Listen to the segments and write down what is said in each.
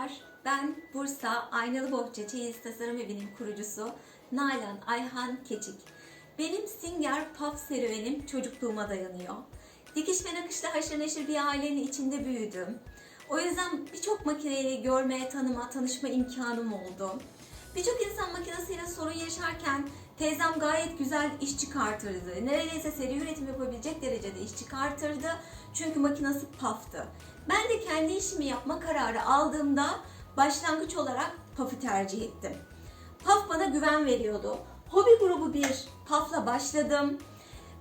Merhabalar, ben Bursa Aynalı Bohça Çeyiz Tasarım Evi'nin kurucusu Nalan Ayhan Keçik. Benim Singer Puff serüvenim çocukluğuma dayanıyor. Dikiş ve nakışla haşır neşir bir ailenin içinde büyüdüm. O yüzden birçok makineyi görmeye, tanıma, tanışma imkanım oldu. Birçok insan makinesiyle sorun yaşarken teyzem gayet güzel iş çıkartırdı. Neredeyse seri üretim yapabilecek derecede iş çıkartırdı. Çünkü makinesi PAF'tı. Ben de kendi işimi yapma kararı aldığımda başlangıç olarak PAF'ı tercih ettim. PAF bana güven veriyordu. Hobi grubu bir PAF'la başladım.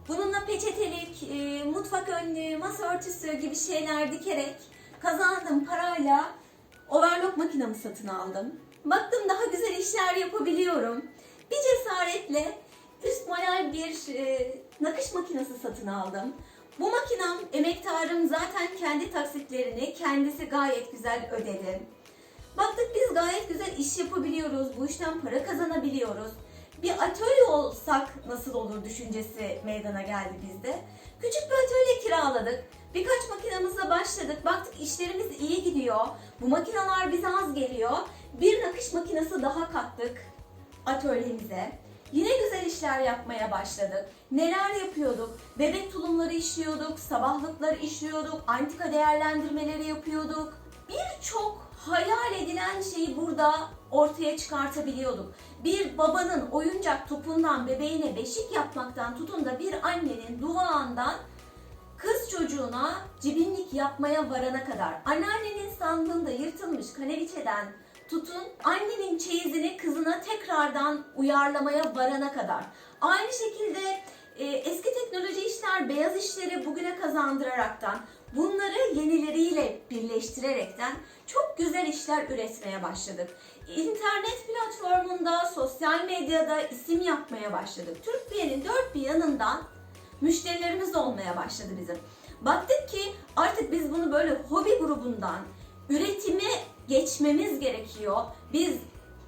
Bununla peçetelik, e, mutfak önlüğü, masa örtüsü gibi şeyler dikerek kazandığım parayla overlock makinamı satın aldım. Baktım daha güzel işler yapabiliyorum. Bir cesaretle üst model bir e, nakış makinesi satın aldım. Bu makinem emektarım zaten kendi taksitlerini kendisi gayet güzel ödedi. Baktık biz gayet güzel iş yapabiliyoruz, bu işten para kazanabiliyoruz. Bir atölye olsak nasıl olur düşüncesi meydana geldi bizde. Küçük bir atölye kiraladık. Birkaç makinamızla başladık. Baktık işlerimiz iyi gidiyor. Bu makineler bize az geliyor. Bir nakış makinesi daha kattık atölyemize. Yine güzel işler yapmaya başladık. Neler yapıyorduk? Bebek tulumları işliyorduk, sabahlıkları işliyorduk, antika değerlendirmeleri yapıyorduk. Birçok hayal edilen şeyi burada ortaya çıkartabiliyorduk. Bir babanın oyuncak topundan bebeğine beşik yapmaktan tutun da bir annenin duvağından kız çocuğuna cibinlik yapmaya varana kadar, anneannenin sandığında yırtılmış kaneviçeden tutun, annenin çeyizini kızına tekrardan uyarlamaya varana kadar. Aynı şekilde e, eski teknoloji işler, beyaz işleri bugüne kazandıraraktan, bunları yenileriyle birleştirerekten çok güzel işler üretmeye başladık. İnternet platformunda, sosyal medyada isim yapmaya başladık. Türkiye'nin dört bir yanından müşterilerimiz olmaya başladı bizim. Baktık ki artık biz bunu böyle hobi grubundan üretime geçmemiz gerekiyor. Biz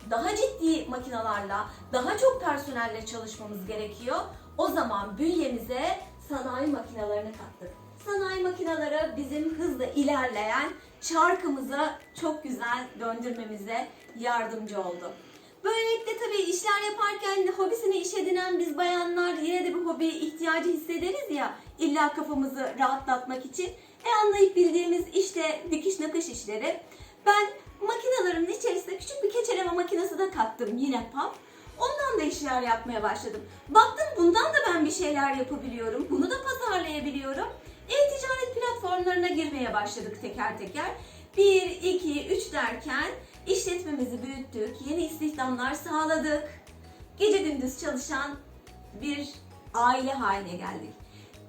daha ciddi makinalarla, daha çok personelle çalışmamız gerekiyor. O zaman bünyemize sanayi makinalarını kattık. Sanayi makinaları bizim hızla ilerleyen çarkımıza çok güzel döndürmemize yardımcı oldu. Böylelikle tabii işler yaparken hobisini iş edinen biz bayanlar yine de bir hobi ihtiyacı hissederiz ya illa kafamızı rahatlatmak için. E anlayıp bildiğimiz işte dikiş nakış işleri. Ben makinelerimin içerisine küçük bir keçeleme makinesi de kattım yine pap. Ondan da işler yapmaya başladım. Baktım bundan da ben bir şeyler yapabiliyorum. Bunu da pazarlayabiliyorum. Platformlarına girmeye başladık teker teker. 1, 2, 3 derken işletmemizi büyüttük. Yeni istihdamlar sağladık. Gece gündüz çalışan bir aile haline geldik.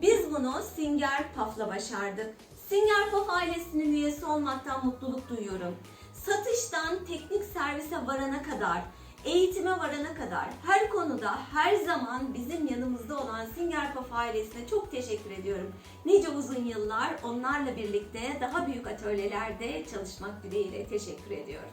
Biz bunu Singer Puff'la başardık. Singer Puff ailesinin üyesi olmaktan mutluluk duyuyorum. Satıştan teknik servise varana kadar, eğitime varana kadar her konuda her zaman bizim yanımızda olan Singer Puff ailesine çok teşekkür ediyorum. Nice uzun yıllar onlarla birlikte daha büyük atölyelerde çalışmak dileğiyle teşekkür ediyorum.